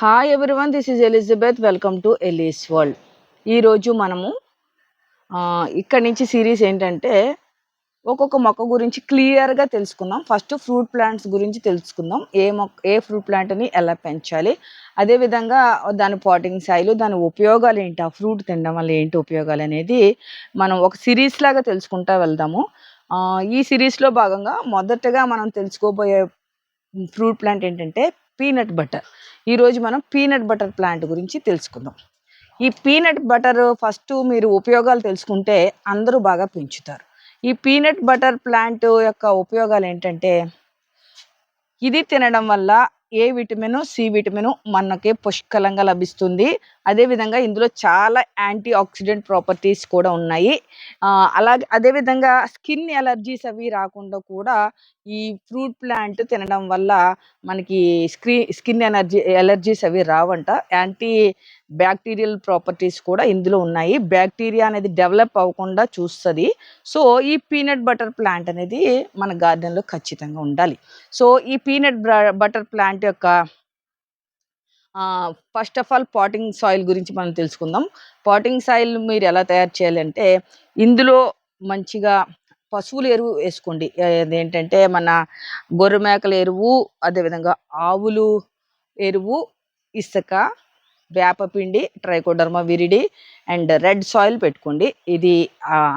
Hi everyone this is Elizabeth welcome to Elly's world ఈరోజు మనము ఇక్కడి నుంచి సిరీస్ ఏంటంటే ఒక్కొక్క మొక్క గురించి క్లియర్గా తెలుసుకుందాం. ఫస్ట్ ఫ్రూట్ ప్లాంట్స్ గురించి తెలుసుకుందాం. ఏ మొక్క ఏ ఫ్రూట్ ప్లాంట్ని ఎలా పెంచాలి? అదేవిధంగా దాని పాటింగ్ స్థాయిలు దాని ఉపయోగాలు ఏంటి? ఆ ఫ్రూట్ తినడం వల్ల ఏంటి ఉపయోగాలు అనేది మనం ఒక సిరీస్ లాగా తెలుసుకుంటా వెళ్దాము. ఈ సిరీస్లో భాగంగా మొదటగా మనం తెలుసుకోబోయే ఫ్రూట్ ప్లాంట్ ఏంటంటే పీనట్ బటర్. ఈరోజు మనం పీనట్ బటర్ ప్లాంట్ గురించి తెలుసుకుందాం. ఈ పీనట్ బటర్ ఫస్ట్ మీరు ఉపయోగాలు తెలుసుకుంటే అందరూ బాగా పెంచుతారు. ఈ పీనట్ బటర్ ప్లాంట్ యొక్క ఉపయోగాలు ఏంటంటే ఇది తినడం వల్ల ఏ విటమిన్ సి విటమిన్ మనకి పుష్కలంగా లభిస్తుంది. అదేవిధంగా ఇందులో చాలా యాంటీ ఆక్సిడెంట్ ప్రాపర్టీస్ కూడా ఉన్నాయి. అలాగే అదేవిధంగా స్కిన్ ఎలర్జీస్ అవి రాకుండా కూడా ఈ ఫ్రూట్ ప్లాంట్ తినడం వల్ల మనకి స్క్రీ స్కిన్ ఎనర్జీ ఎలర్జీస్ అవి రావంట. యాంటీ బ్యాక్టీరియల్ ప్రాపర్టీస్ కూడా ఇందులో ఉన్నాయి. బ్యాక్టీరియా అనేది డెవలప్ అవ్వకుండా చూస్తుంది. సో ఈ పీనట్ బటర్ ప్లాంట్ అనేది మన గార్డెన్లో ఖచ్చితంగా ఉండాలి. సో ఈ పీనట్ బటర్ ప్లాంట్ యొక్క first of all potting soil గురించి మనం తెలుసుకుందాం. పాటింగ్ సాయిల్ మీరు ఎలా తయారు చేయాలంటే ఇందులో మంచిగా పశువుల ఎరువు వేసుకోండి. ఏంటంటే మన గొర్రె మేకల ఎరువు అదేవిధంగా ఆవులు ఎరువు ఇసుక వేపపిండి trichoderma viride and red soil పెట్టుకోండి. ఇది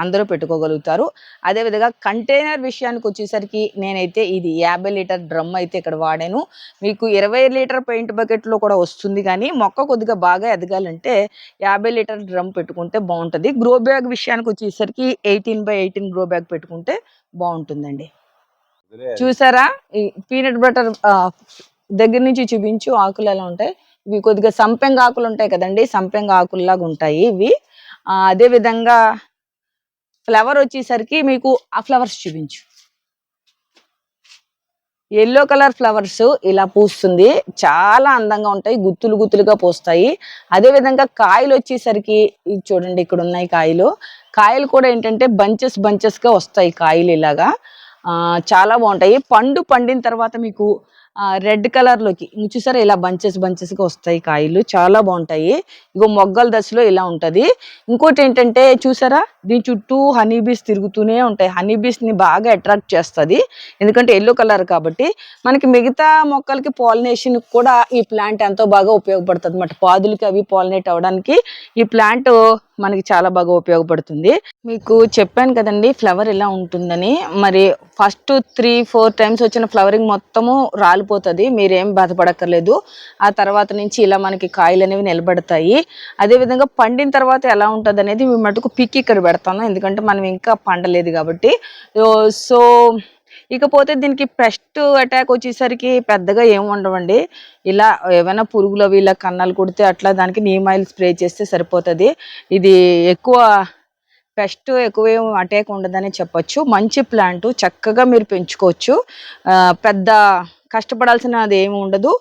అందరూ పెట్టుకోగలుగుతారు. అదేవిధంగా కంటైనర్ విషయానికి వచ్చేసరికి నేనైతే ఇది యాభై లీటర్ డ్రమ్ అయితే ఇక్కడ వాడాను. మీకు ఇరవై లీటర్ పెయింట్ బకెట్లో కూడా వస్తుంది కానీ మొక్క కొద్దిగా బాగా ఎదగాలంటే యాభై లీటర్ డ్రమ్ పెట్టుకుంటే బాగుంటుంది. గ్రో బ్యాగ్ విషయానికి వచ్చేసరికి eighteen by eighteen grow bag పెట్టుకుంటే బాగుంటుందండి. చూసారా? ఈ పీనట్ బటర్ దగ్గర నుంచి చూపించు ఆకులు ఎలా ఉంటాయి? ఇవి కొద్దిగా సంపెంగ ఆకులు ఉంటాయి కదండి సంపెంగ ఆకుల్లాగా ఉంటాయి ఇవి. అదేవిధంగా అదే విధంగా ఫ్లవర్ వచ్చేసరికి మీకు ఆ ఫ్లవర్స్ చూపించు. ఎల్లో కలర్ ఫ్లవర్స్ ఇలా పూస్తుంది. చాలా అందంగా ఉంటాయి గుత్తులు గుత్తులుగా పూస్తాయి. అదే విధంగా కాయలు వచ్చేసరికి చూడండి ఇక్కడ ఉన్నాయి కాయలు. కాయలు కూడా ఏంటంటే బంచెస్ బంచెస్గా వస్తాయి కాయలు ఇలాగా. చాలా బాగుంటాయి. పండు పండిన తర్వాత మీకు రెడ్ కలర్లోకి. చూసారా ఇలా బంచెస్ బంచెస్గా వస్తాయి కాయలు. చాలా బాగుంటాయి. ఇగో మొగ్గల దశలో ఇలా ఉంటుంది. ఇంకోటి ఏంటంటే చూసారా? దీని చుట్టూ హనీ బీస్ తిరుగుతూనే ఉంటాయి. హనీ బీస్ని బాగా అట్రాక్ట్ చేస్తుంది. ఎందుకంటే ఎల్లో కలర్ కాబట్టి. మనకి మిగతా మొక్కలకి పాలినేషన్ కూడా ఈ ప్లాంట్ ఎంతో బాగా ఉపయోగపడుతుంది అన్నమాట. పాదులకి అవి పాలినేట్ అవ్వడానికి ఈ ప్లాంట్ మనకి చాలా బాగా ఉపయోగపడుతుంది. మీకు చెప్పాను కదండి ఫ్లవర్ ఇలా ఉంటుందని. మరి ఫస్ట్ త్రీ ఫోర్ టైమ్స్ వచ్చిన ఫ్లవరింగ్ మొత్తము రాలిపోతుంది మీరేం బాధపడక్కర్లేదు. ఆ తర్వాత నుంచి ఇలా మనకి కాయలు అనేవి నిలబడతాయి. అదే విధంగా పండిన తర్వాత ఎలా ఉంటుంది అనేది మీ మటుకు పిక్ ఇక్కడ పెడతాను ఎందుకంటే మనం ఇంకా పండలేదు కాబట్టి. సో ఇకపోతే దీనికి పెస్ట్ అటాక్ వచ్చేసరికి పెద్దగా ఏమి ఉండవండి. ఇలా ఏమైనా పురుగులు అవి ఇలా కన్నాలు కుడితే అట్లా దానికి నీమ్ ఆయిల్ స్ప్రే చేస్తే సరిపోతుంది. ఇది ఎక్కువ పెస్ట్ ఎక్కువ ఏం అటాక్ ఉండదని చెప్పొచ్చు. మంచి ప్లాంట్ చక్కగా మీరు పెంచుకోవచ్చు. పెద్ద పెద్ద కష్టపడాల్సినది ఏమి ఉండదు.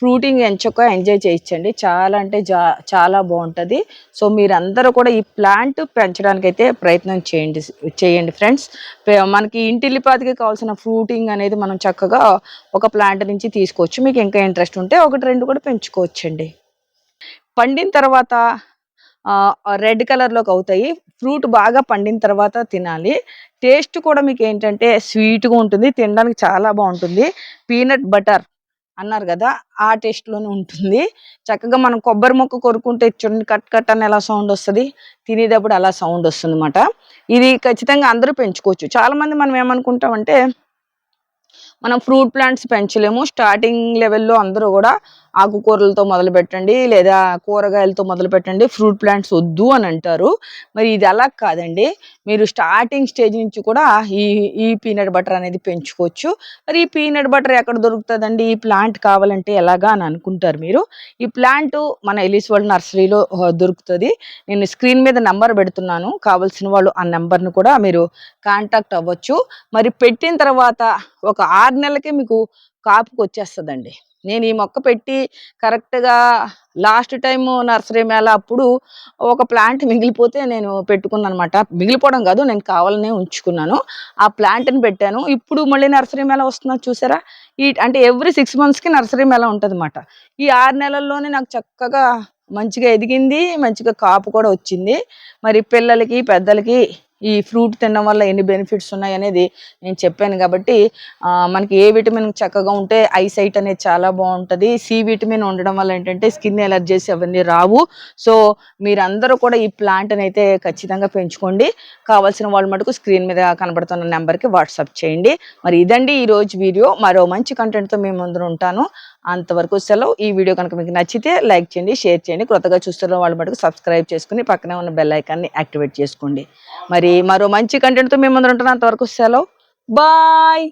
ఫ్రూటింగ్ ఎంచొక్క ఎంజాయ్ చేయించండి. చాలా అంటే జా చాలా బాగుంటుంది. సో మీరందరూ కూడా ఈ ప్లాంట్ పెంచడానికి అయితే ప్రయత్నం చేయండి చేయండి ఫ్రెండ్స్. మనకి ఇంటిల్లిపాతికి కావాల్సిన ఫ్రూటింగ్ అనేది మనం చక్కగా ఒక ప్లాంట్ నుంచి తీసుకోవచ్చు. మీకు ఇంకా ఇంట్రెస్ట్ ఉంటే ఒకటి రెండు కూడా పెంచుకోవచ్చండి. పండిన తర్వాత రెడ్ కలర్లోకి అవుతాయి. ఫ్రూట్ బాగా పండిన తర్వాత తినాలి. టేస్ట్ కూడా మీకు ఏంటంటే స్వీట్గా ఉంటుంది. తినడానికి చాలా బాగుంటుంది. పీనట్ బటర్ అన్నారు కదా ఆ టేస్ట్లోనే ఉంటుంది. చక్కగా మనం కొబ్బరి మొక్క కొరుకుంటే చూడండి కట్ కట్ అని ఎలా సౌండ్ వస్తుంది? తినేటప్పుడు అలా సౌండ్ వస్తుంది అనమాట ఇది ఖచ్చితంగా అందరూ పెంచుకోవచ్చు. చాలామంది మనం ఏమనుకుంటామంటే మనం ఫ్రూట్ ప్లాంట్స్ పెంచలేము. స్టార్టింగ్ లెవెల్లో అందరూ కూడా ఆకుకూరలతో మొదలు పెట్టండి లేదా కూరగాయలతో మొదలు పెట్టండి ఫ్రూట్ ప్లాంట్స్ వద్దు అని అంటారు. మరి ఇది అలా కాదండి. మీరు స్టార్టింగ్ స్టేజ్ నుంచి కూడా ఈ ఈ పీనట్ బటర్ అనేది పెంచుకోవచ్చు. మరి ఈ పీనట్ బటర్ ఎక్కడ దొరుకుతుందండి? ఈ ప్లాంట్ కావాలంటే ఎలాగా అని అనుకుంటారు మీరు. ఈ ప్లాంట్ మన ఎలిస్ వరల్డ్ నర్సరీలో దొరుకుతుంది. నేను స్క్రీన్ మీద నెంబర్ పెడుతున్నాను. కావాల్సిన వాళ్ళు ఆ నెంబర్ను కూడా మీరు కాంటాక్ట్ అవ్వచ్చు. మరి పెట్టిన తర్వాత ఒక ఆరు నెలలకే మీకు కాపుకి వచ్చేస్తుందండి నేను ఈ మొక్క పెట్టి కరెక్ట్గా లాస్ట్ టైం నర్సరీ మేళ అప్పుడు ఒక ప్లాంట్ మిగిలిపోతే నేను పెట్టుకున్నాను అనమాట మిగిలిపోవడం కాదు నేను కావాలనే ఉంచుకున్నాను. ఆ ప్లాంట్ని పెట్టాను. ఇప్పుడు మళ్ళీ నర్సరీ మేళ వస్తున్నా చూసారా? ఈ అంటే ఎవ్రీ సిక్స్ మంత్స్కి నర్సరీ మేళ ఉంటుంది ఈ ఆరు నెలల్లోనే నాకు చక్కగా మంచిగా ఎదిగింది మంచిగా కాపు కూడా వచ్చింది. మరి పిల్లలకి పెద్దలకి ఈ ఫ్రూట్ తినడం వల్ల ఎన్ని బెనిఫిట్స్ ఉన్నాయి అనేది నేను చెప్పాను కాబట్టి మనకి ఏ విటమిన్ చక్కగా ఉంటే ఐసైట్ అనేది చాలా బాగుంటుంది. సి విటమిన్ ఉండడం వల్ల ఏంటంటే స్కిన్ ఎలర్జీస్ అవన్నీ రావు. సో మీరందరూ కూడా ఈ ప్లాంట్ని అయితే ఖచ్చితంగా పెంచుకోండి. కావాల్సిన వాళ్ళు మటుకు స్క్రీన్ మీద కనబడుతున్న నెంబర్కి వాట్సాప్ చేయండి. మరి ఇదండి ఈ రోజు వీడియో. మరో మంచి కంటెంట్తో మేము ముందు ఉంటాను. అంతవరకు సెలవు. ఈ వీడియో కనుక మీకు నచ్చితే లైక్ చేయండి షేర్ చేయండి. కొత్తగా చూస్తున్న వాళ్ళు మటుకు సబ్స్క్రైబ్ చేసుకుని పక్కనే ఉన్న బెల్ ఐకాన్ని యాక్టివేట్ చేసుకోండి. మరి మరో మంచి కంటెంట్తో మేము ముందు ఉంటాను అంతవరకు సెలవు. బాయ్!